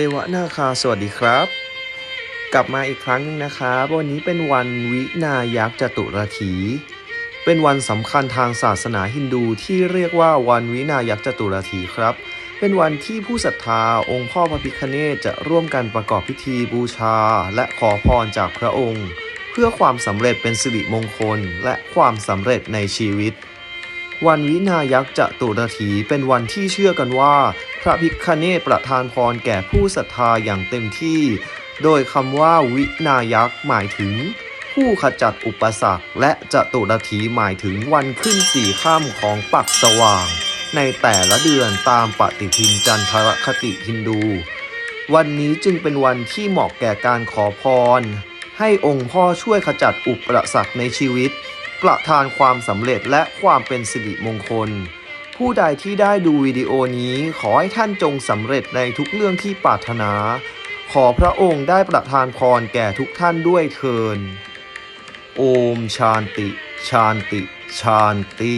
ทวนาคาสวัสดีครับ กลับมาอีกครั้งหนึงนะครับวันนี้เป็นวันวินายักษ์จตุรถี เป็นวันสำคัญทางศาสนาฮินดูที่เรียกว่าวันวินายักษ์จตุรถีครับ เป็นวันที่ผู้ศรัทธาองค์พ่อพระพิฆเนศจะร่วมกันประกอบพิธีบูชา และขอพรจากพระองค์ เพื่อความสำเร็จเป็นสิริมงคล และความสำเร็จในชีวิตวันวินายักษ์จตุรถีเป็นวันที่เชื่อกันว่า ระพิฆเนศประทานพรแก่ผู้ศรัทธาอย่างเต็มที่ โดยคำว่าวินายักษ์หมายถึง ผู้ขจัดอุปสรรค และจตุรถีหมายถึงวันขึ้นสี่ค่ำของปักสว่าง ในแต่ละเดือนตามปฏิทินจันทรคติฮินดู วันนี้จึงเป็นวันที่เหมาะแก่การขอพร ให้องค์พ่อช่วยขจัดอุปสรรคในชีวิต ประทานความสำเร็จและความเป็นสิริมงคล ผู้ใดที่ได้ดูวิดีโอนี้ขอให้ท่านจงสำเร็จในทุกเรื่องที่ปรารถนา ขอพระองค์ได้ประทานพรแก่ทุกท่านด้วยเทิน โอมชานติ ชานติ ชานติ